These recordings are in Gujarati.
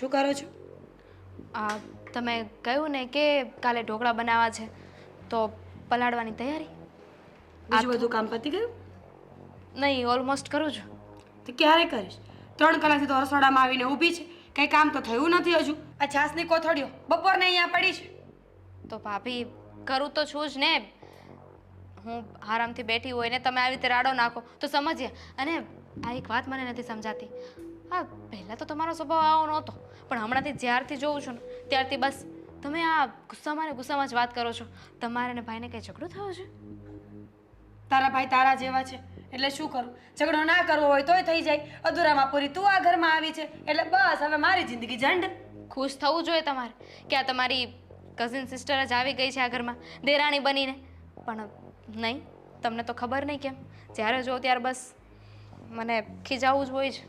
શું કરો છો? આ તમે કહ્યું ને કે કાલે ઢોકળા બનાવવા છે તો પલાળવાની તૈયારી? બીજું બધું કામ પતી ગયું? નહીં ઓલમોસ્ટ કરું છું. તો ક્યારે કરીશ? ત્રણ કલાકથી તો રસોડામાં આવીને ઊભી છે કંઈ કામ તો થયું નથી હજુ. આ છાસની કોથળીઓ બપોરને અહીંયા પડી છે. તો ભાભી કરું તો છું જ ને. હું આરામથી બેઠી હોય ને તમે આવી રીતે રાડો નાખો. તો સમજીએ. અને આ એક વાત મને નથી સમજાતી. હા પહેલાં તો તમારો સ્વભાવ આવો નહોતો. પણ હમણાંથી જ્યારથી જોઉં છું ને ત્યારથી બસ તમે આ ગુસ્સામાં ને ગુસ્સામાં જ વાત કરો છો. તમારે ને ભાઈને કંઈ ઝઘડો થયો છે? તારા ભાઈ તારા જેવા છે. એટલે શું કરું? ઝઘડો ના કરવો હોય તોય થઈ જાય. અધૂરામાં પૂરી તું આ ઘરમાં આવી છે. એટલે બસ હવે મારી જિંદગી ઝંડ. ખુશ થવું જોઈએ તમારે. કે આ તમારી કઝિન સિસ્ટર જ આવી ગઈ છે આ ઘરમાં દેરાણી બનીને. પણ નહીં તમને તો ખબર નહીં કેમ? જ્યારે જો ત્યારે બસ મને ખીજાવું જ હોય છે.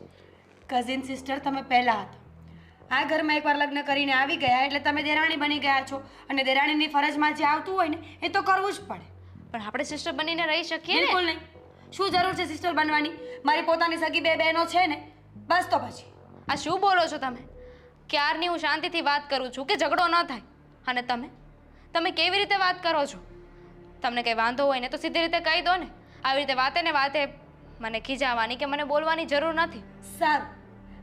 કઝિન સિસ્ટર તમે પહેલાં હતા. આ ઘરમાં એકવાર લગ્ન કરીને આવી ગયા એટલે તમે દેરાણી બની ગયા છો. અને દેરાણીની ફરજમાં જે આવતું હોય ને એ તો કરવું જ પડે. પણ આપણે સિસ્ટર બનીને રહી શકીએ બિલકુલ નહીં. શું જરૂર છે સિસ્ટર બનવાની? મારી પોતાની સગી બે બહેનો છે ને બસ તો પછી. આ શું બોલો છો તમે? ક્યારની હું શાંતિથી વાત કરું છું કે ઝઘડો ન થાય? અને તમે? તમે કેવી રીતે વાત કરો છો? તમને કંઈ વાંધો હોય ને તો સીધી રીતે કહી દો ને. આવી રીતે વાતે ને વાતે મને ખીજાવાની કે મને બોલવાની જરૂર નથી. સારું.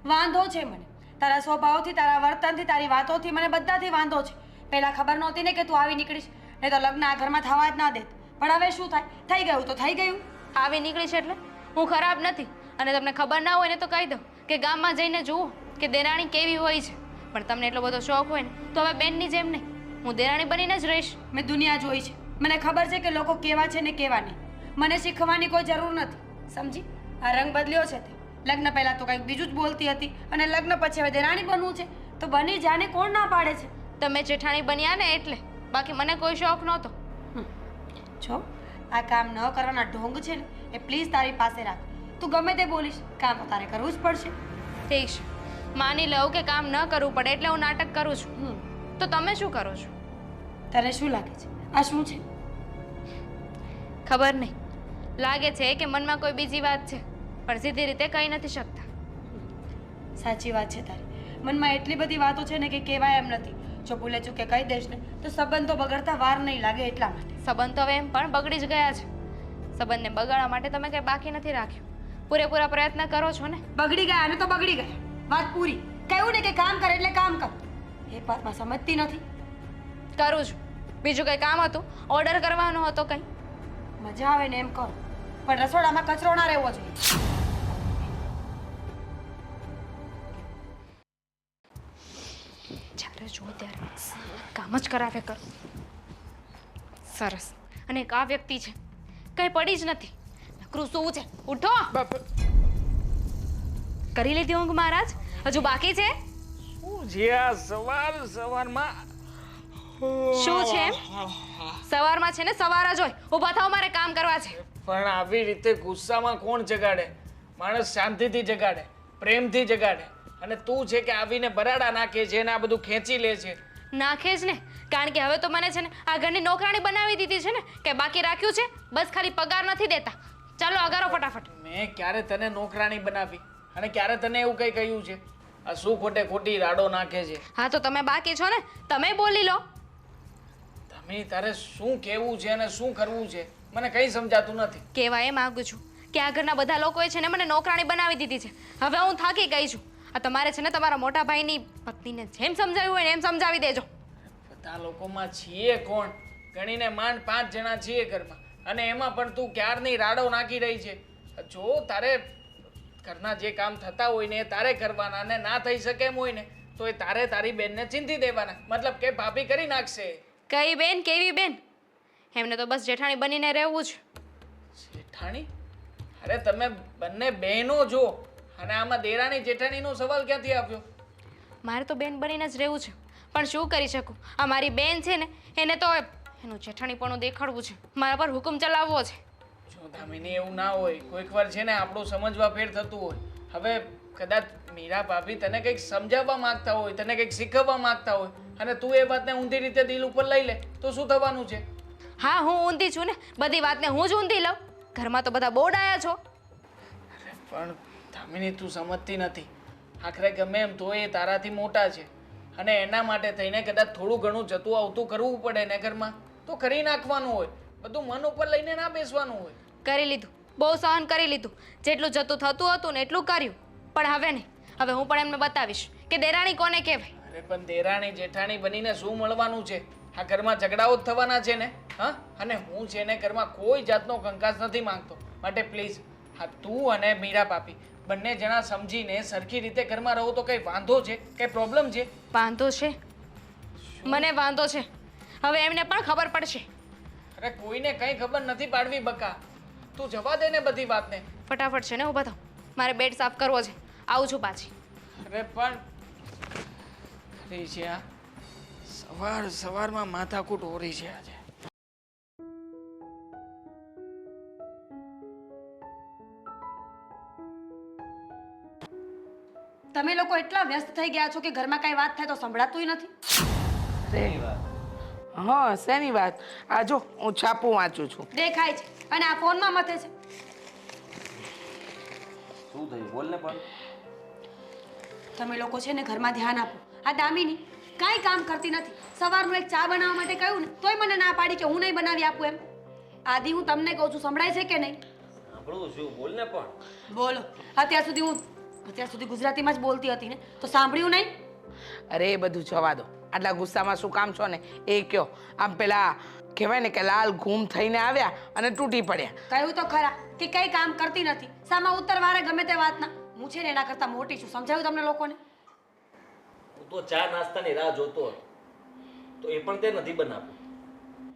વાંધો છે મને. તારા સ્વભાવથી તારા વર્તનથી તારી વાતોથી મને બધાથી વાંધો છે. પહેલાં ખબર નહોતી ને કે તું આવી નીકળીશ. નહીં તો લગ્ન આ ઘરમાં થવા જ ના દેત. પણ હવે શું થાય? થઈ ગયું તો થઈ ગયું. આવી નીકળીશ એટલે? હું ખરાબ નથી. અને તમને ખબર ના હોય ને તો કહી દઉં કે ગામમાં જઈને જુઓ કે દેરાણી કેવી હોય છે. પણ તમને એટલો બધો શોખ હોય ને તો હવે બેનની જેમ નહીં. હું દેરાણી બનીને જ રહીશ. મેં દુનિયા જોઈ છે. મને ખબર છે કે લોકો કેવા છે ને કેવા નહીં. મને શીખવાની કોઈ જરૂર નથી. સમજી? આ રંગ બદલ્યો છે તે. લગ્ન પહેલાં તો કંઈક બીજું જ બોલતી હતી અને લગ્ન પછી હવે દેરાણી બનવું છે. તો બની જાને કોણ ના પાડે છે? તમે જેઠાણી બન્યા ને એટલે. બાકી મને કોઈ શોખ નહોતો. જો આ કામ ન કરવાના ઢોંગ છે ને એ પ્લીઝ તારી પાસે રાખ. તું ગમે તે બોલીશ કામ તારે કરવું જ પડશે. ઠીક છે. માની લઉં કે કામ ન કરવું પડે એટલે હું નાટક કરું છું. તો તમે શું કરો છો? તારે શું લાગે છે? આ શું છે? ખબર નહીં. લાગે છે કે મનમાં કોઈ બીજી વાત છે પણ સીધી રીતે કહી નથી શકતા. સાચી વાત છે તારી. મનમાં એટલી બધી વાતો છે ને કે કહેવાય એમ નથી. જો ભૂલે ચૂકે કહી દઈશ ને તો સંબંધો બગડતા વાર નહીં લાગે એટલા માટે. સંબંધો હવે એમ પણ બગડી જ ગયા છે. સંબંધને બગાડવા માટે તમે કંઈ બાકી નથી રાખ્યું. પૂરેપૂરા પ્રયત્ન કરો છો ને? બગડી ગયા અને તો બગડી ગયા. વાત પૂરી. કહ્યું ને કે કામ કર એટલે કામ કર. એક વાતમાં સમજતી નથી. કરું છું. બીજું કંઈ કામ હતું? ઓર્ડર કરવાનો હતો કંઈ? મજા આવે ને એમ કરો. પણ રસોડામાં કચરો ના રહેવો જોઈએ. જ્યારે જો ત્યારે કામ જ કરાવે કર. સરસ. અને એક આ વ્યક્તિ છે. કંઈ પડી જ નથી. નકરું શું છે. ઉઠો! કરી લીધી ઊંઘ મહારાજ? હજુ બાકી છે? શું છે આ સવાર સવારમાં? શું છે સવારમાં છે ને સવાર જ હોય. ઊભા થાવ મારે કામ કરવા છે. પણ આવી રીતે ગુસ્સામાં કોણ જગાડે? માણસ શાંતિથી જગાડે પ્રેમથી જગાડે. અને તું છે કે આવીને બરાડા નાખે છે ને આ બધું ખેંચી લે છે. નાખે જ ને. કારણ કે હવે તો મને છે ને આ ઘરની નોકરાણી બનાવી દીધી છે ને કે બાકી રાખ્યું છે બસ ખાલી પગાર નથી દેતા. ચાલો અગારો ફટાફટ. મેં ક્યારે તને નોકરાણી બનાવી? અને ક્યારે તને એવું કંઈ કહ્યું છે? આ શું ખોટે ખોટી રાડો નાખે છે. હા તો તમે બાકી છો ને? તમે બોલી લો. તમે તારે શું કહેવું છે અને શું કરવું છે? મને કંઈ સમજાતું નથી. કહેવા એ માંગુ છું કે આ ઘરના બધા લોકોએ છે ને મને નોકરાણી બનાવી દીધી છે. હવે હું થાકી ગઈ છું. આ તમારે છે ને તમારા મોટા ભાઈની પત્નીને જેમ સમજાવ્યું હોય ને એમ સમજાવી દેજો. બધા લોકોમાં છીએ કોણ? ગણીને માંડ પાંચ જણા છીએ ઘરમાં. અને એમાં પણ તું ક્યારની રાડો નાખી રહી છે? જો તારે ઘરના જે કામ થતા હોય ને એ તારે કરવાના અને ના થઈ શકે એમ હોય ને તો એ તારે તારી બેનને ચિંતી દેવાના. મતલબ કે ભાભી કરી નાખશે. કઈ બેન? કેવી બેન? એમને તો બસ જેઠાણી બનીને રહેવું છે જેઠાણી? અરે તમે બંને બહેનો જો અને આમાં દેરાણી જેઠાણીનો સવાલ ક્યાંથી આવ્યો? મારે તો બેન બનીને જ રહેવું છે. પણ શું કરી શકું? આ મારી બેન છે ને એને તો એનું જેઠાણીપણું દેખાડવું છે. મારા પર હુકમ ચલાવવો છે. જો દામિની એવું ના હોય કોઈક વાર છે ને આપણું સમજવા ફેર થતું હોય. હવે કદાચ મીરા ભાભી તને કંઈક સમજાવવા માંગતા હોય તને કંઈક શીખવવા માંગતા હોય અને તું એ વાતને ઊંધી રીતે દિલ ઉપર લઈ લે તો શું થવાનું છે? હા હું ઊંધી છું ને બધી વાતને હું જ ઊંધી લઉં. ઘરમાં તો બધા બહુ ડાયા છો. પણ દામિની તું સમજતી નથી. આખરે ગમે એમ તો એ તારાથી મોટા છે. અને એના માટે થઈને કદાચ થોડું ઘણું જતું આવતું કરવું પડે ને ઘરમાં તો કરી નાખવાનું હોય. બધું મન ઉપર લઈને ના બેસવાનું હોય. કરી લીધું. બહુ સહન કરી લીધું. જેટલું જતું થતું હતું ને એટલું કર્યું. પણ હવે નહીં હવે હું પણ એમને બતાવીશ કે દેરાણી કોને કહેવાય? અરે પણ દેરાણી જેઠાણી બનીને શું મળવાનું છે? આ ઘરમાં ઝઘડાઓ જ થવાના છે ને? હા? અને હું છે ને ઘરમાં કોઈ જાતનો કંકાસ નથી માંગતો. માટે પ્લીઝ હા તું અને મીરા પાપી બંને જણા સમજીને સરખી રીતે ઘરમાં રહો તો કંઈ વાંધો છે? કંઈ પ્રોબ્લેમ છે? વાંધો છે? મને વાંધો છે. હવે એમને પણ ખબર પડશે. અરે કોઈને કંઈ ખબર નથી પાડવી બકા. તું જવા દે ને બધી વાતને. ફટાફટ છે ને ઊભા થાવ. મારે બેડ સાફ કરવો છે. આવું છું પાછી. અરે પણ ખરી છે આ. સવાર સવારમાં માથાકૂટ ઓરી છે આજે. તમે લોકો એટલા વ્યસ્ત થઈ ગયા છો કે ઘરમાં કાંઈ વાત થાય તો સંભળાતુંય નથી. હા શેની વાત? આ જો હું છાપું વાંચું છું. દેખાય છે અને આ ફોનમાં મથે છે. શું થયું? બોલ ને પણ. તમે લોકો છે ને ઘરમાં ધ્યાન આપો. આ દામિની કાંઈ કામ કરતી નથી. સવારનું એક ચા બનાવવા માટે કહ્યું ને તોય મને ના પાડી કે હું નહીં બનાવી આપું એમ. આદિ હું તમને કહું છું સંભળાય છે કે નહીં? સાંભળું છું. બોલ ને પણ. બોલો. અત્યાર સુધી હું અત્યાર સુધી ગુજરાતીમાં જ બોલતી હતી ને તો સાંભળ્યું નહીં? અરે એ બધું જવા દો. આટલા ગુસ્સામાં શું કામ છો ને? એ કયો. આમ પેલા કહેવાય ને કે લાલ ઘૂમ થઈને આવ્યા અને તૂટી પડ્યા. કહ્યું તો ખરા કે કઈ કામ કરતી નથી. સામા ઉત્તરવારે ગમે તે વાતના. હું છે ને એના કરતા મોટી છું. સમજાવ્યું તમને લોકોને? હું તો ચા નાસ્તાની રાહ જોતો હતો. તો એ પણ તે નથી બનાવ્યું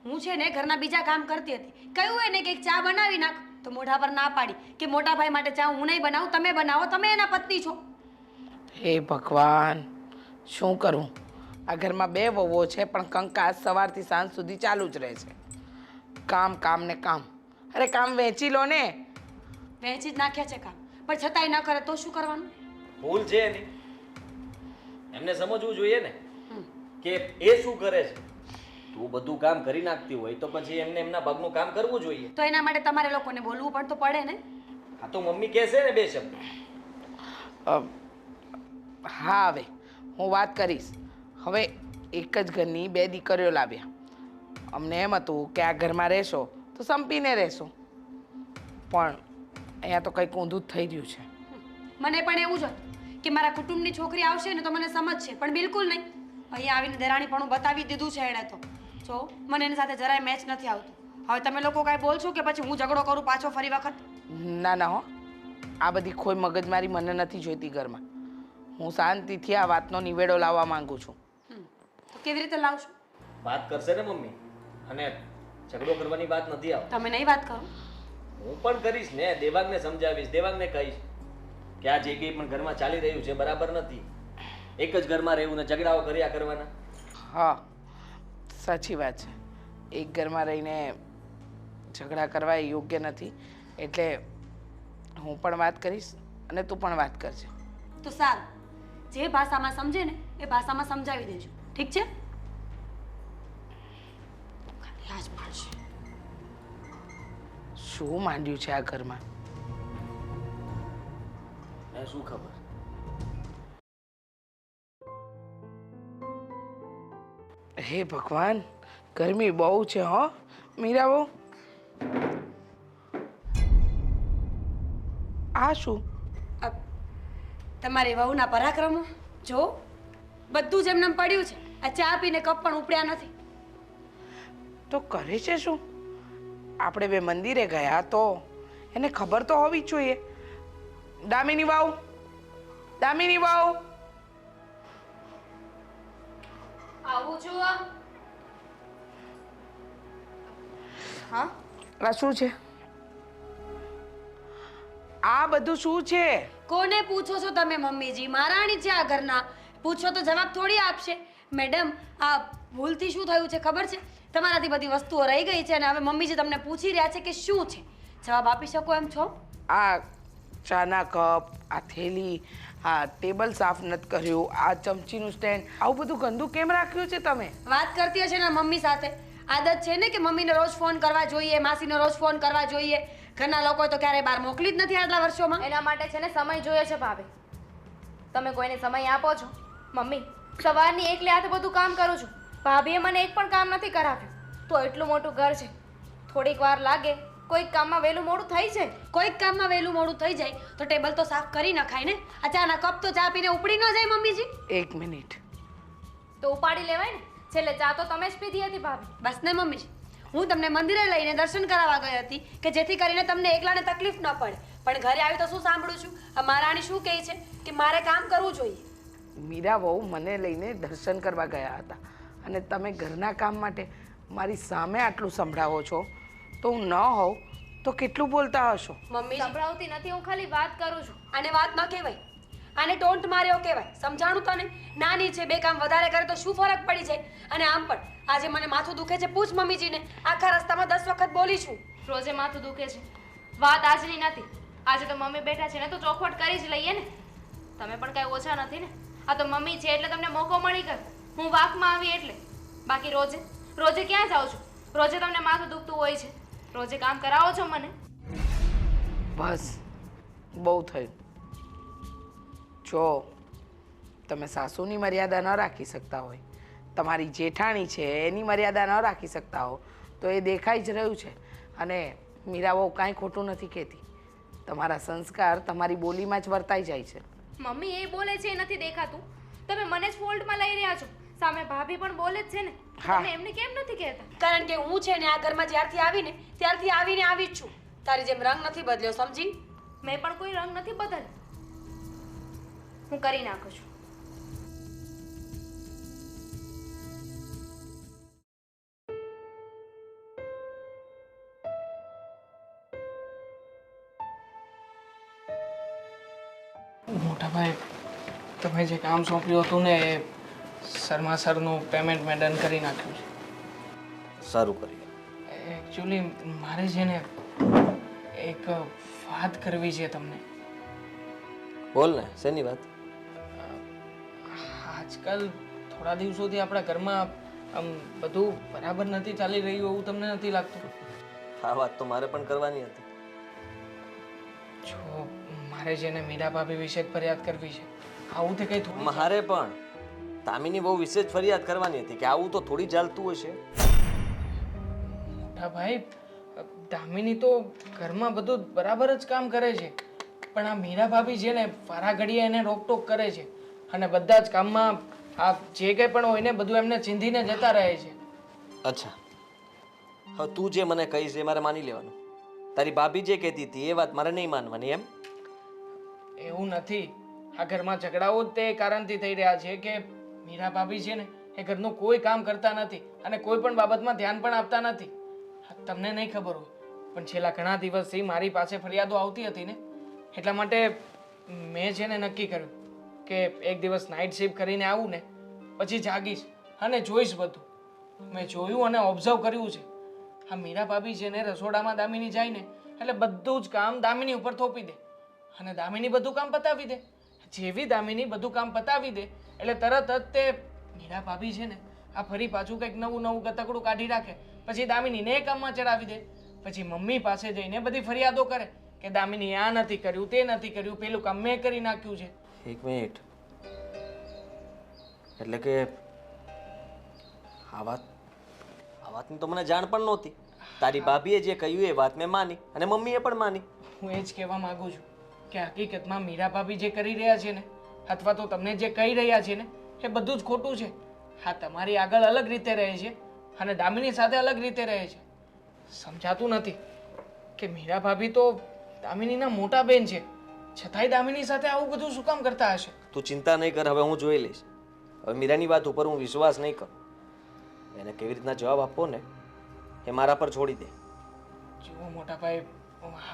હું છે ને ઘરના બીજા કામ કરતી હતી. કહ્યું એને કે એક ચા બનાવી નાખ. તો મોઢા પર ના પાડી કે મોટા ભાઈ માટે ચા હું નહીં બનાવું તમે બનાવો તમે એના પત્ની છો. હે ભગવાન શું કરું? આ ઘરમાં બે વહુઓ છે પણ કંકાસ સવારથી સાંજ સુધી ચાલુ જ રહે છે. કામ કામ ને કામ. અરે કામ વહેંચી લો ને. વહેંચી જ નાખ્યા છે કામ. પણ છતાંય ન કરે તો શું કરવાનું? ભૂલ છે એની. એમને સમજવું જોઈએ ને કે એ શું કરે છે. તું બધું કામ કરી નાખતી હોય તો પછી એમને એમના ભાગનું કામ કરવું જોઈએ. તો એના માટે તમારે લોકોને બોલવું પણ તો પડે ને. હા તો મમ્મી કહેશે ને બે શબ્દ. અ, હા હવે હું વાત કરીશ. હવે એક જ ઘરની બે દીકરીઓ લાવ્યા. અમને એમ હતું કે આ ઘરમાં રહેશો તો સંપીને રહેશો. પણ અહીંયા તો કંઈક ઊંધું જ થઈ રહ્યું છે. મને પણ એવું જ હતું કે મારા કુટુંબની છોકરી આવશે ને તો મને સમજશે પણ બિલકુલ નહીં. અહીંયા આવીને દેરાણી પણ બતાવી દીધું છે એણે તો. જો મને એની સાથે જરાય મેચ નથી આવતું. હવે તમે લોકો કાંઈ બોલશો કે પછી હું ઝઘડો કરું પાછો ફરી વખત? ના ના હો. આ બધી કોઈ મગજમારી મને નથી જોઈતી ઘરમાં. હું શાંતિથી આ વાતનો નિવેડો લાવવા માંગુ છું. તો કેવી રીતે લાવશો? વાત કરશે ને મમ્મી. અને ઝઘડો કરવાની વાત નથી આવતી. તમે નહીં વાત કરો? હું પણ કરીશ ને. દેવાંગને સમજાવીશ દેવાંગને કહીશ કે આ જે કંઈ પણ ઘરમાં ચાલી રહ્યું છે બરાબર નથી. એક જ ઘરમાં રહેવું ને ઝઘડાઓ કર્યા કરવાના. હા સાચી વાત છે. એક ઘરમાં રહીને ઝઘડા કરવા એ યોગ્ય નથી. એટલે હું પણ વાત કરીશ અને તું પણ વાત કરજે. તો સારું. જે ભાષામાં સમજે ને એ ભાષામાં સમજાવી દેજો. ઠીક છે? ખાલી આ પાડશે શું માંડ્યું છે આ ઘરમાં? શું ખબર? હે ભગવાન ગરમી બહુ છે હો. મીરા બહુ. આ શું? તમારે વહુના પરાક્રમો? જો બધું જ એમને એમ પડ્યું છે. આ ચા પીને કપ પણ ઉપડ્યા નથી. તો કરે છે શું? આપણે બે મંદિરે ગયા તો એને ખબર તો હોવી જ જોઈએ. દામિની વાવ દામિની વાવ. આવું છું હા? આ શું છે? આ બધું શું છે? કોને પૂછો છો તમે મમ્મીજી? મહારાણી છે આ ઘરના. પૂછો તો જવાબ થોડી આપશે. મેડમ આ ભૂલથી શું થયું છે ખબર છે? તમારાથી બધી વસ્તુઓ રહી ગઈ છે અને હવે મમ્મીજી તમને પૂછી રહ્યા છે કે શું છે? જવાબ આપી શકો એમ છો? આ ચાના કપ આ થેલી આ ટેબલ સાફ નથી કર્યું આ ચમચીનું સ્ટેન્ડ આવું બધું ગંદુ કેમ રાખ્યું છે તમે? વાત કરતી હશે ને મમ્મી સાથે. આદત છે ને કે મમ્મીને રોજ ફોન કરવા જોઈએ માસીને રોજ ફોન કરવા જોઈએ. ઘરના લોકો તો ક્યારેય બહાર મોકલી જ નથી આટલા વર્ષોમાં. એના માટે છે ને સમય જોઈએ છે ભાભી. તમે કોઈને સમય આપો છો? મમ્મી સવારની એકલે હાથે બધું કામ કરું છું. ભાભીએ મને એક પણ કામ નથી કરાવ્યું. તો એટલું મોટું ઘર છે. થોડીક વાર લાગે કોઈક કામમાં વહેલું મોડું થઈ જાય. કોઈક કામમાં વહેલું મોડું થઈ જાય તો ટેબલ તો સાફ કરી નખાય ને? આ ચાના કપ તો ચા પીને ઉપડી ન જાય મમ્મીજી? એક મિનિટ. તો ઉપાડી લેવાય ને. છેલ્લે ચા તો તમે જ પીધી હતી ભાભી. બસ ને મમ્મીજી હું તમને મંદિરે લઈને દર્શન કરાવવા ગઈ હતી કે જેથી કરીને તમને એકલાને તકલીફ ન પડે. પણ ઘરે આવી તો શું સાંભળું છું? આ મહારાણી શું કહે છે? કે મારે કામ કરવું જોઈએ. મીરા વહુ મને લઈને દર્શન કરવા ગયા હતા. અને તમે ઘરના કામ માટે મારી સામે આટલું સંભળાવો છો. તો હું ન હોઉં તો કેટલું બોલતા હશો? મમ્મી સંભળાવતી નથી હું ખાલી વાત કરું છું. આને વાત ન કહેવાય. આને ટોન્ટ માર્યો કહેવાય. સમજાણું તને? નાની છે બે કામ વધારે કરે તો શું ફરક પડી જાય? અને આમ પણ આજે મને માથું દુખે છે પૂછ મમ્મીજીને. આખા રસ્તામાં દસ વખત બોલી છું રોજે માથું દુખે છે. વાત આજની નથી. આજે તો મમ્મી બેઠા છે ને તો ચોખવટ કરી જ લઈએ ને. તમે પણ કાંઈ ઓછા નથી ને? આ તો મમ્મી છે એટલે તમને મોકો મળી ગયો. હું વાકમાં આવી એટલે. બાકી રોજે રોજે ક્યાં જાઉં છું? રોજે તમને માથું દુખતું હોય છે. રોજે કામ કરાવો છો મને? બસ, બહુ થયું. જો, તમે સાસુની મર્યાદા ન રાખી શકતા હોય, તમારી જેઠાણી છે, એની મર્યાદા ન રાખી શકતા હો, તો એ દેખાઈ જ રહ્યું છે. અને મીરા બહુ કાંઈ ખોટું નથી કહેતી. તમારા સંસ્કાર તમારી બોલીમાં જ વર્તાઈ જાય છે. મમ્મી એ બોલે છે એ નથી દેખાતું. તમે મને જ ફોલ્ટમાં લઈ રહ્યા છો. સામે ભાભી પણ બોલે જ છે ને. હા. તમે એમને કેમ નથી કહેતા? કારણ કે હું છે ને આ ઘરમાં જ્યારથી આવીને ત્યારથી આવીને આવી જ છું. તારી જેમ રંગ નથી બદલ્યો સમજી? મેં પણ કોઈ રંગ નથી બદલ્યો. હું કરી નાખું છું. તમે જે કામ સોંપ્યું હતું ને એ શર્મા સરનું પેમેન્ટ મેં ડન કરી નાખ્યું છે. સારું કર્યું. એકચ્યુઅલી મારે છે ને એક વાત કરવી છે તમને. બોલ ને શેની વાત? આજકાલ થોડા દિવસોથી આપણા ઘરમાં આમ બધું બરાબર નથી ચાલી રહ્યું એવું તમને નથી લાગતું? આ વાત તો મારે પણ કરવાની હતી. જો મારે છે ને મીરા ભાભી વિશે ફરિયાદ કરવી છે. આવું તે કઈ થોડું મારે પણ. તામીની બહુ વિશેષ ફરિયાદ કરવાની હતી કે આવું તો થોડી ચાલતું હશે. મોટા ભાઈ દામિની તો ઘરમાં બધું બરાબર જ કામ કરે છે. પણ આ મીરા ભાભી છે ને વારા ઘડીએ એને રોકટોક કરે છે. અને બધા જ કામમાં આ જે કંઈ પણ હોય ને બધું એમને ચીંધીને જતા રહે છે. અચ્છા. હવે તું જે મને કહીશ એ મારે માની લેવાનું. તારી ભાભી જે કહેતી હતી એ વાત મારે નહીં માનવાની એમ? એવું નથી. આ ઘરમાં ઝઘડાઓ જ તે કારણથી થઈ રહ્યા છે કે મીરા ભાભી છે ને, એ ઘરનું કોઈ કામ કરતા નથી અને કોઈ પણ બાબતમાં ધ્યાન પણ આપતા નથી. તમને નહીં ખબર હોય, પણ છેલ્લા ઘણા દિવસથી મારી પાસે ફરિયાદો આવતી હતી ને, એટલા માટે મેં છે ને નક્કી કર્યું કે એક દિવસ નાઇટ શિફ્ટ કરીને આવું ને, પછી જાગીશ અને જોઈશ બધું. મેં જોયું અને ઓબ્ઝર્વ કર્યું છે. આ મીરા ભાભી છે ને રસોડામાં દામિની જાય ને, એટલે બધું જ કામ દામિની ઉપર થોપી દે અને દામિની બધું કામ પતાવી દે. જેવી દામિની બધું કામ પતાવી દે એટલે તરત જ તે મીરા ભાભી છે ને આ ફરી પાછું કંઈક નવું નવું ગતકડું કાઢી રાખે. પછી દામિનીને એ કામમાં ચડાવી દે. પછી મમ્મી પાસે જઈને બધી ફરિયાદો કરે કે દામિની આ નથી કર્યું તે નથી કર્યું પેલું કામ મેં કરી નાખ્યું છે. એક મિનિટ. એટલે કે આ વાત આ વાતની તો મને જાણ પણ નહોતી. તારી ભાભીએ જે કહ્યું એ વાત મેં માની અને મમ્મીએ પણ માની. હું એ જ કહેવા માંગુ છું. કે હકીકતમાં મીરા ભાભી જે કરી રહ્યા છે ને અથવા તો તમને જે કહી રહ્યા છે ને એ બધું જ ખોટું છે. હા તમારી આગળ અલગ રીતે રહે છે અને દામિની સાથે અલગ રીતે રહે છે. સમજાતું નથી કે મીરા ભાભી તો દામિનીના મોટા બેન છે. છતાંય દામિની સાથે આવું બધું શું કામ કરતા હશે? તું ચિંતા નહીં કર હવે હું જોઈ લઈશ. હવે મીરાની વાત ઉપર હું વિશ્વાસ નહીં કરું. એને કેવી રીતના જવાબ આપવો ને એ મારા પર છોડી દે. જુઓ મોટા ભાઈ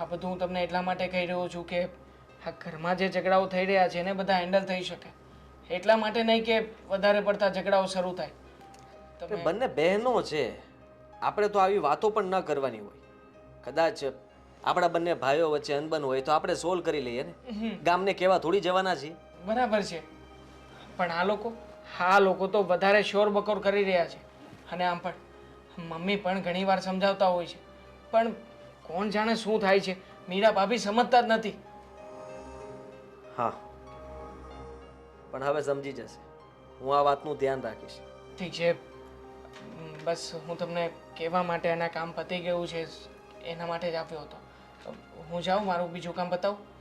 આ બધું હું તમને એટલા માટે કહી રહ્યો છું કે આ ઘરમાં જે ઝઘડાઓ થઈ રહ્યા છે ને બધા હેન્ડલ થઈ શકે. એટલા માટે નહીં કે વધારે પડતા ઝઘડાઓ શરૂ થાય. તમે બંને બહેનો છે. આપણે તો આવી વાતો પણ ન કરવાની હોય. કદાચ આપણા બંને ભાઈઓ વચ્ચે અનબન હોય તો આપણે સોલ્વ કરી લઈએ ને. ગામને કેવા થોડી જવાના છીએ. બરાબર છે. પણ આ લોકો આ લોકો તો વધારે શોર બકોર કરી રહ્યા છે. અને આમ પણ મમ્મી પણ ઘણીવાર સમજાવતા હોય છે. પણ કોણ જાણે શું થાય છે? મીરા ભાભી સમજતા જ નથી. હા. પણ હવે સમજી જશે. હું આ વાતનું ધ્યાન રાખીશ. ઠીક છે. બસ હું તમને કહેવા માટે એના કામ પતી ગયું છે, એના માટે જ આવ્યો હતો. હું જાઉં? મારું બીજું કામ બતાવું.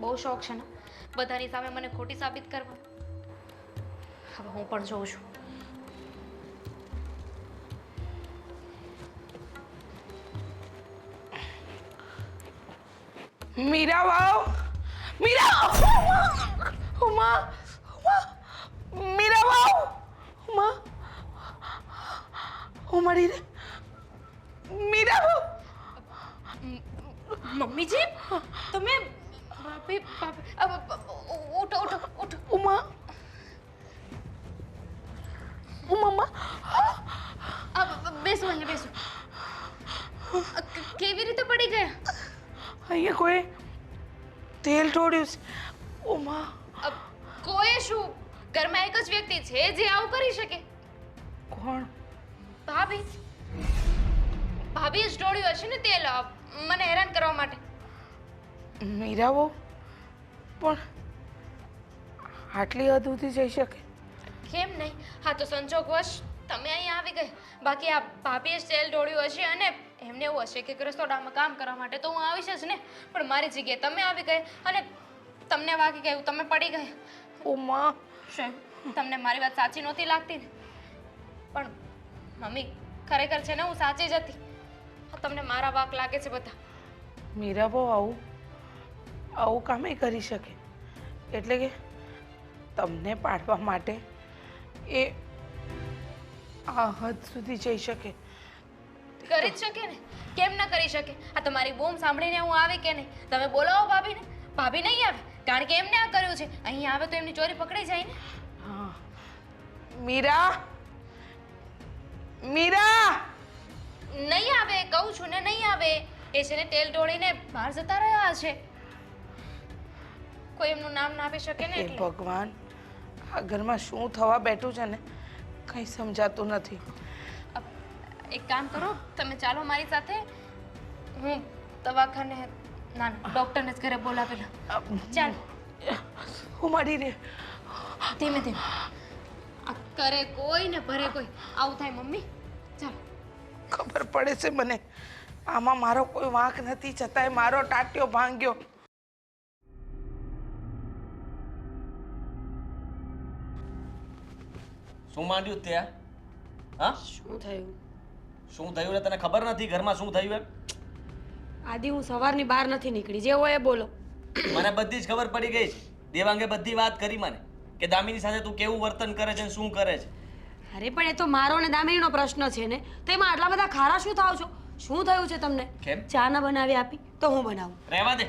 બહુ શોખ છે ને? બધાની સામે મને ખોટી સાબિત કરવા. હવે હું પણ જોઉં છું. મીરા વાવ મીરા ઉમા! ઉમા! મીરા વાવ ઉમા ઉમરી રે મીરા મમ્મીજી તમે ભાભી ઉઠો ઉઠો ઉઠો. ઉમા. ઉમા અ, બેસો અહીંયા બેસો. કેવી રીતે પડી ગયા? અહીંયા કોઈ તેલ ઢોળ્યું છે. ઉમા. કોઈ શું? ઘરમાં એક જ વ્યક્તિ છે જે આવું કરી શકે? કોણ? ભાભી. ભાભી જ ઢોળ્યું હશે ને તેલ? મને હેરાન કરવા માટે. મીરા બહુ પણ આટલી હદ સુધી જઈ શકે? કેમ નહીં? હા તો સંજોગવશ તમે અહીંયા આવી ગઈ. બાકી આ ભાભીએ સેલ ઢોળ્યું હશે અને એમને એવું હશે કે રસોડામાં કામ કરવા માટે તો હું આવીશ જ ને. પણ મારી જગ્યાએ તમે આવી ગઈ અને તમને વાગી ગયું તમે પડી ગયા ઉમા. શું? તમને મારી વાત સાચી નહોતી લાગતી ને? પણ મમ્મી ખરેખર છે ને હું સાચી જ હતી. તમને મારા વાક લાગે છે બધા. મીરા બહુ આવું આવું કામે કરી શકે? એટલે કે તમને પાડવા માટે એ આ હદ સુધી જઈ શકે. કરી જ શકે ને? કેમ ના કરી શકે? આ તમારી બૂમ સાંભળીને હું આવી કે નહીં? તમે બોલાવો ભાભીને. ભાભી નહીં આવે? કારણ કે એમને આ કર્યું છે. અહીં આવે તો એમની ચોરી પકડી જાય ને? હા. મીરા! મીરા! નહીં આવે કહું છું ને નહીં આવે. એ છે ને તેલ ઢોળીને બહાર જતા રહ્યા છે. કોઈ એમનું નામ ના આપી શકે ને એ એટલે? ભગવાન આ ઘરમાં શું થવા બેઠું છે ને કંઈ સમજાતું નથી. અ, એક કામ કરો તમે ચાલો મારી સાથે. હું દવાખાને ના ના ડૉક્ટરને જ ઘરે બોલાવેલા ચાલ. હું મળી રે ધીમે ધીમે. આ કરે કોઈ ને ભરે કોઈ. આવું થાય મમ્મી. ચાલો. ખબર પડે છે મને. આમાં મારો કોઈ વાંક નથી છતાંય મારો ટાટિયો ભાંગ્યો. શું માંડ્યું ત્યાં હા? શું થયું? શું થયું ને તને ખબર નથી? ઘરમાં શું થયું એમ? આદિ હું સવારની બહાર નથી નીકળી. જે હોય એ બોલો. મને બધી જ ખબર પડી ગઈ છે. દેવાંગે બધી વાત કરી મને કે દામિની સાથે તું કેવું વર્તન કરે છે અને શું કરે છે. અરે પણ એ તો મારો ને દામિનીનો પ્રશ્ન છે ને. તો એમાં આટલા બધા ખારા શું થાવ છો? શું થયું છે તમને? કેમ? ચા ના બનાવી આપી તો હું બનાવું? રહેવા દે.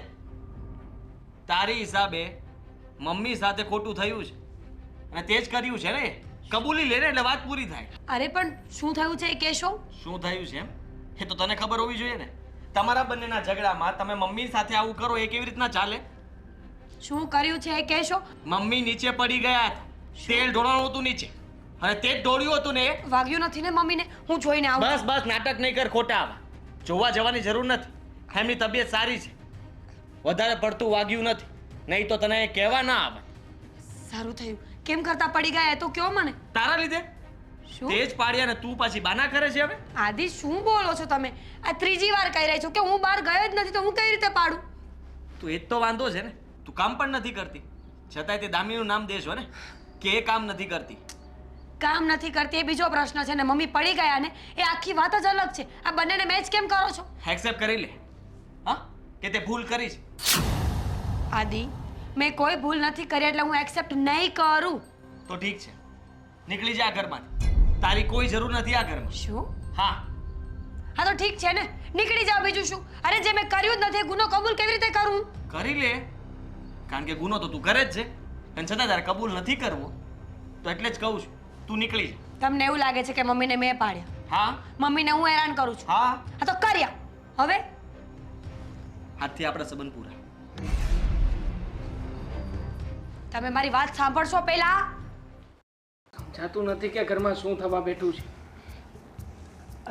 તારી હિસાબે મમ્મી સાથે ખોટું થયું છે. અને તે જ કર્યું છે ને કબૂલી લે ને એટલે વાત પૂરી થાય. અરે પણ શું થયું છે એ કહેશો? શું થયું છે એમ? એ તો તને ખબર હોવી જોઈએ ને. તમારા બંનેના ઝઘડામાં તમે મમ્મી સાથે આવું કરો એ કેવી રીતના ચાલે? શું કર્યું છે એ કહેશો? મમ્મી નીચે પડી ગયા હતા. તેલ ઢોળવાનું હતું નીચે. અને તે જ ઢોળ્યું હતું ને એ. વાગ્યું નથી ને મમ્મીને? હું જોઈને આવું બસ બસ નાટક નહીં કર ખોટા આવા. જોવા જવાની જરૂર નથી. એમની તબિયત સારી છે. વધારે પડતું વાગ્યું નથી. નહીં તો તને કહેવા ના આવે. સારું થયું. કેમ કરતા પડી ગયા એ તો કયો મને? તારા લીધે? શું? તે જ પાડ્યા ને તું પાછી બાના કરે છે હવે? આદિ શું બોલો છો તમે? આ ત્રીજી વાર કહી રહી છો કે હું બહાર ગયો જ નથી તો હું કઈ રીતે પાડું? તું એ જ તો વાંધો છે ને. તું કામ પણ નથી કરતી. છતાંય તે દામીનું નામ દેશો ને કે એ કામ નથી કરતી. કામ નથી કરતી એ બીજો પ્રશ્ન છે ને મમ્મી પડી ગયા ને એ આખી વાત જ અલગ છે. આ બંનેને મેચ કેમ કરો છો? એક્સેપ્ટ કરી લે. હા? કે તે ભૂલ કરી છે આદિ મેં કોઈ ભૂલ નથી કરી એટલે હું એક્સેપ્ટ નહીં કરું. તો ઠીક છે. નીકળી જા ઘરમાંથી. તારી કોઈ જરૂર નથી આ ઘરમાં. શું? હા. હા તો ઠીક છે ને. નીકળી જાઓ બીજું શું? અરે જે મેં કર્યું જ નથી ગુનો કબૂલ કેવી રીતે કરું? કરી લે. કારણ કે ગુનો તો તું કરે જ છે. અને છતાં તારે કબૂલ નથી કરવો તો એટલે જ કહું છું તું નીકળી જા. તમને એવું લાગે છે કે મમ્મીને મેં પાડ્યા. હા? મમ્મીને હું હેરાન કરું છું. હા. હા તો કર્યા. હવે? હાથથી આપણા સંબંધ પૂરા. તમે મારી વાત સાંભળશો પહેલા? સમજાતું નથી કે ઘરમાં શું થવા બેઠું છે?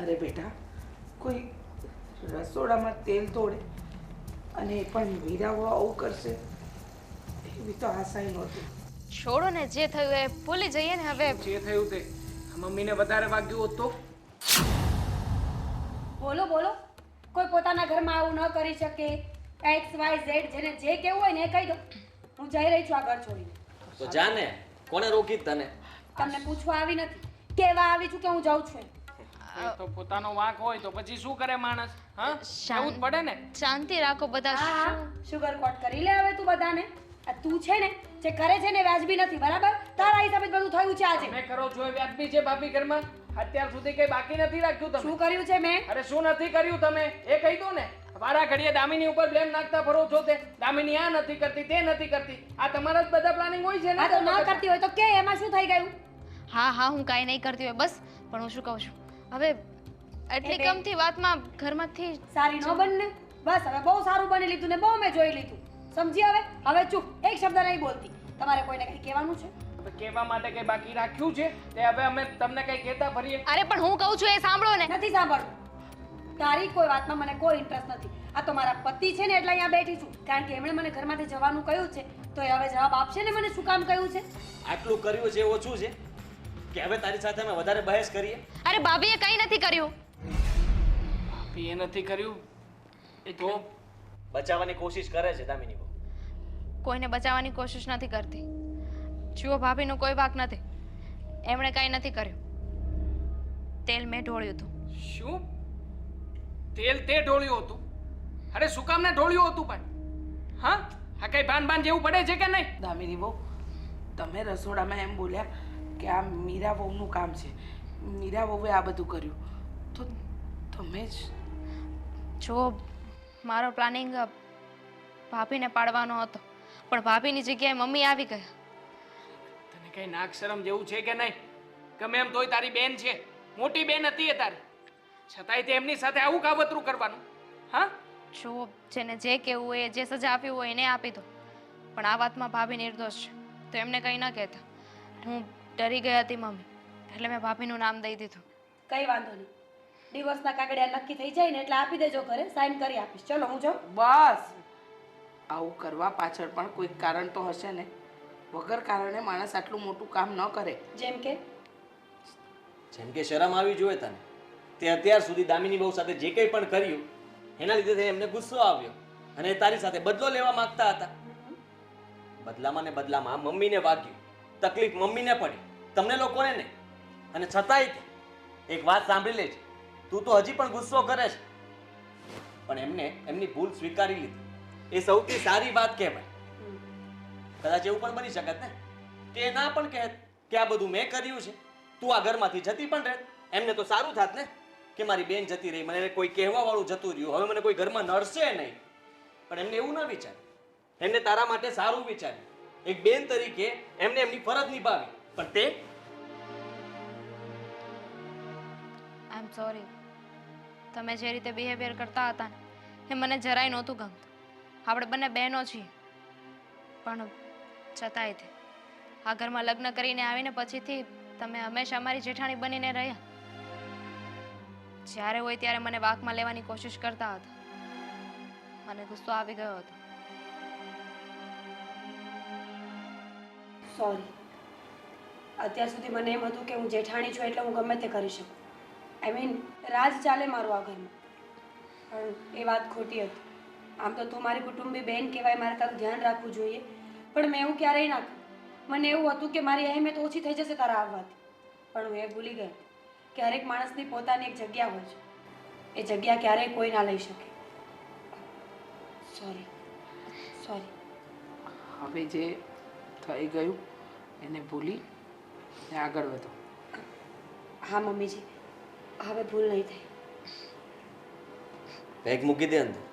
અરે બેટા કોઈ રસોડામાં તેલ તોડે અને એ પણ વિરાવો આવું કરશે એવી તો આશા નહોતી. છોડો ને જે થયું એ ભૂલી જઈએ ને હવે. જે થયું તે મમ્મીને વધારે વાગ્યું હોત તો? બોલો બોલો. કોઈ પોતાના ઘરમાં આવું ન કરી શકે. એક્સ વાય ઝેડ જેને જે કેવું હોય ને એ કહી દો. હું જઈ રહી છું આ ઘર છોડીને. તો જાને કોને રોકી તને? તમને પૂછવા આવી નથી. કેવા આવી છું કે હું જાઉં છું એ તો પોતાનો વાંક હોય તો પછી શું કરે માણસ? હા? શાંત. એવું પડે ને? શાંતિ રાખો બધા. હા હા. શું? શુગર કોટ કરી લે હવે તું બધાને. આ તું છે ને જે કરે છે ને વ્યાજબી નથી બરાબર? તારા હિસાબે જ બધું થયું છે આજે. તમે કરો છો એ વ્યાજબી છે ભાભી ઘરમાં? અત્યાર સુધી કઈ બાકી નથી રાખ્યું તમે? શું કર્યું છે મેં? અરે શું નથી કર્યું તમે? એ કહી દો ને. વારા ઘડીએ દામિની ઉપર બ્લેમ નાખતા ફરો છો તે. દામિની આ નથી કરતી તે નથી કરતી. આ તમારા જ બધા પ્લાનિંગ હોય છે ને આ તો ના કરતી હોય તો કે એમાં શું થઈ ગયું? હા હા હું કાંઈ નહીં કરતી હોય બસ. પણ હું શું કહું છું? હવે એટલી કમથી વાતમાં ઘરમાંથી સારી ન બનને. બસ હવે બહુ સારું બની લીધું ને બહુ મેં જોઈ લીધું. સમજી હવે? હવે ચૂપ. એક શબ્દ નહીં બોલતી. તમારે કોઈને કંઈ કહેવાનું છે? હવે કહેવા માટે કઈ બાકી રાખ્યું છે? તે હવે અમે તમને કઈ કહેતા ફરીએ? અરે પણ હું કહું છું એ સાંભળો ને. નથી સાંભળવું તારી કોઈ વાતમાં મને કોઈ ઇન્ટરેસ્ટ નથી. આ તો મારા પતિ છે ને એટલે અહીંયા બેઠી છું. કારણ કે એમણે મને ઘરમાંથી જવાનું કહ્યું છે તો એ હવે જવાબ આપશે ને મને શું કામ કહ્યું છે? આટલું કર્યું છે ઓછું છે? કે હવે તારી સાથે અમે વધારે બહેસ કરીએ? અરે ભાભીએ કંઈ નથી કર્યું. ભાભી એ નથી કર્યું? એ તો બચાવવાની કોશિશ કરે છે દામિની બહુ. કોઈને બચાવવાની કોશિશ નથી કરતી. જુઓ ભાભીનો કોઈ વાક નથી. એમણે કાંઈ નથી કર્યું. તેલ મેં ઢોળ્યું હતું. શું? તેલ તે ઢોળ્યું હતું. અરે શું કામ ને ઢોળ્યું હતું પણ? હા? આ કઈ ભાન ભાન જેવું પડે છે કે નહીં? દામિની બહુ તમે રસોડામાં એમ બોલ્યા કે આ મીરા વહુનું કામ છે. મીરા વહુએ આ બધું કર્યું. તો તમે જ જો મારો પ્લાનિંગ ભાભીને પાડવાનો હતો પણ ભાભીની જગ્યાએ મમ્મી આવી ગયા તને કઈ નાક શરમ જેવું છે કે નહીં? ગમે એમ તોય તારી બેન છે. મોટી બેન હતી એ તારી. છતાંય તે એમની સાથે આવું કાવતરું કરવાનું. હા? જો જેને જે કહેવું હોય જે સજા આપી હોય એને આપી દો. પણ આ વાતમાં ભાભી નિર્દોષ છે. તો એમને કંઈ ન કહેતા. હું ડરી ગઈ હતી મમ્મી. એટલે મેં ભાભીનું નામ દઈ દીધું. કઈ વાંધો નહીં. ડિવોર્સના કાગળિયા નક્કી થઈ જાય ને એટલે આપી દેજો ઘરે સાઈન કરી આપીશ. ચલો હું જાઉં. બસ! આવું કરવા પાછળ પણ કોઈક કારણ તો હશે ને. વગર કારણે માણસ આટલું મોટું કામ ન કરે. જેમ કે? જેમ કે શરમ આવી જોઈએ તને. તે અત્યાર સુધી દામિની બહુ સાથે જે કંઈ પણ કર્યું, એના લીધે એમને ગુસ્સો આવ્યો અને તારી સાથે બદલો લેવા માંગતા હતા. બદલામાં ને બદલામાં મમ્મીને વાગ્યું. તકલીફ મમ્મીને પડી, તમને લોકોને નહીં. અને છતાંય એક વાત સાંભળી લેજે. તું તો હજી પણ ગુસ્સો કરે છે. પણ એમને એમની ભૂલ સ્વીકારી લીધી. એ સૌથી સારી વાત કહેવાય. કદાચ એવું પણ બની શકત ને? કે ના પણ કહેત કે આ બધું મેં કર્યું છે. તું આ ઘરમાંથી જતી પણ રહે. એમને તો સારું થાત ને? કે મારી બેન જતી રહી, મને કોઈ કહેવા વાળું જતું રહ્યું. હવે મને કોઈ ઘરમાં નડશે નહીં. પણ એમને એવું ના વિચાર્યું. એમને તારા માટે સારું વિચાર્યું. એક બેન તરીકે એમને એમની ફરજ નિભાવી. પણ તે આઈ એમ સોરી તમે જે રીતે બિહેવિયર કરતા હતા ને, એ મને જરાય નહોતું ગમતું. આપણે બંને બહેનો છીએ. પણ છતાંય તે, આ ઘરમાં લગ્ન કરીને આવીને પછીથી તમે હંમેશા અમારી જેઠાણી બનીને રહ્યા. જ્યારે હોય ત્યારે મને વાકમાં લેવાની કોશિશ કરતા હતા. મને ગુસ્સો આવી ગયો હતો. સોરી અત્યાર સુધી મને એમ હતું કે હું જેઠાણી છું એટલે હું ગમે તે કરી શકું. આઈ મીન રાજ ચાલે મારું આ ઘરમાં. પણ એ વાત ખોટી હતી. આમ તો તું મારી કુટુંબી બેન કહેવાય, મારે તારું ધ્યાન રાખવું જોઈએ. પણ મેં એવું ક્યારેય ના મને એવું હતું કે મારી અહેમિયત ઓછી થઈ જશે તારા આવવાથી. પણ હું એ ભૂલી ગઈ. કે હરેક માણસની પોતાની એક જગ્યા હોય છે. એ જગ્યા ક્યારેય કોઈ ના લઈ શકે. સોરી સોરી હવે જે થઈ ગયું એને ભૂલી ને આગળ વધો. હા મમ્મીજી. હવે ભૂલ નહીં થાય. બેગ મૂકી દે અંદર.